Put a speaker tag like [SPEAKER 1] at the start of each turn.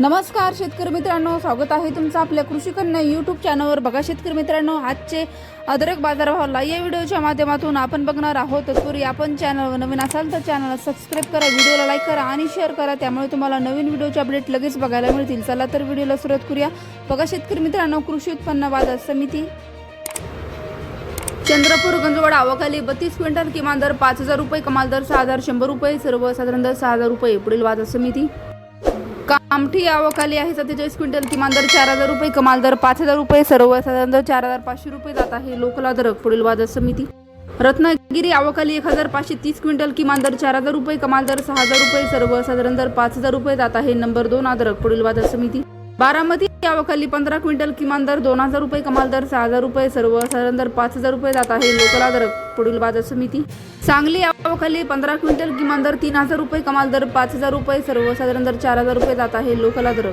[SPEAKER 1] नमस्कार शेतकरी मित्रांनो. स्वागत आहे तुमचं आपल्या कृषी कन्या यूट्यूब चॅनलवर बघा शेतकरी मित्रांनो आजचे अदरक बाजारभावाला या व्हिडिओच्या माध्यमातून आपण बघणार आहोत. तत्पूर्वी आपण चॅनलवर नवीन असाल तर चॅनलला सबस्क्राईब करा व्हिडिओला लाईक करा आणि शेअर करा. त्यामुळे तुम्हाला नवीन व्हिडिओचे अपडेट लगेच बघायला मिळतील. चला तर व्हिडिओला सुरुवात करूया. बघा शेतकरी मित्रांनो कृषी उत्पन्न बाजार समिती. चंद्रपूर गंजवाड आवाखाली बत्तीस क्विंटल किमान दर पाच हजार रुपये कमाल दर सहा हजार शंभर रुपये सर्वसाधारण दर सहा हजार रुपये पुढील बाजार समिती. कामठी आवकाली आहे. सत्तेचाळीस क्विंटल किमान दर चार हजार रुपये कमाल दर पाच हजार रुपये सर्वसाधारण दर चार हजार पाचशे रुपये जात आहे. लोकला दरक पुढील बाजार समिती. रत्नागिरी आवकाली एक हजार पाचशे तीस क्विंटल किमान दर चार हजार रुपये कमाल दर सहा हजार रुपये सर्वसाधारण दर पाच हजार रुपये जात आहे. नंबर दोन अदरक पुढील बाजार समिती. बारामती यावखाली पंधरा क्विंटल किमान दर दोन हजार रुपये कमाल दर सहा हजार रुपये सर्वसाधारण दर पाच हजार रुपये जात आहे. लोकल दर पुढील बाजार समिती. सांगली यावखाली पंधरा क्विंटल किमान दर तीन हजार रुपये कमाल दर पाच हजार रुपये सर्वसाधारण दर चार हजार रुपये जात आहे. लोकल दर.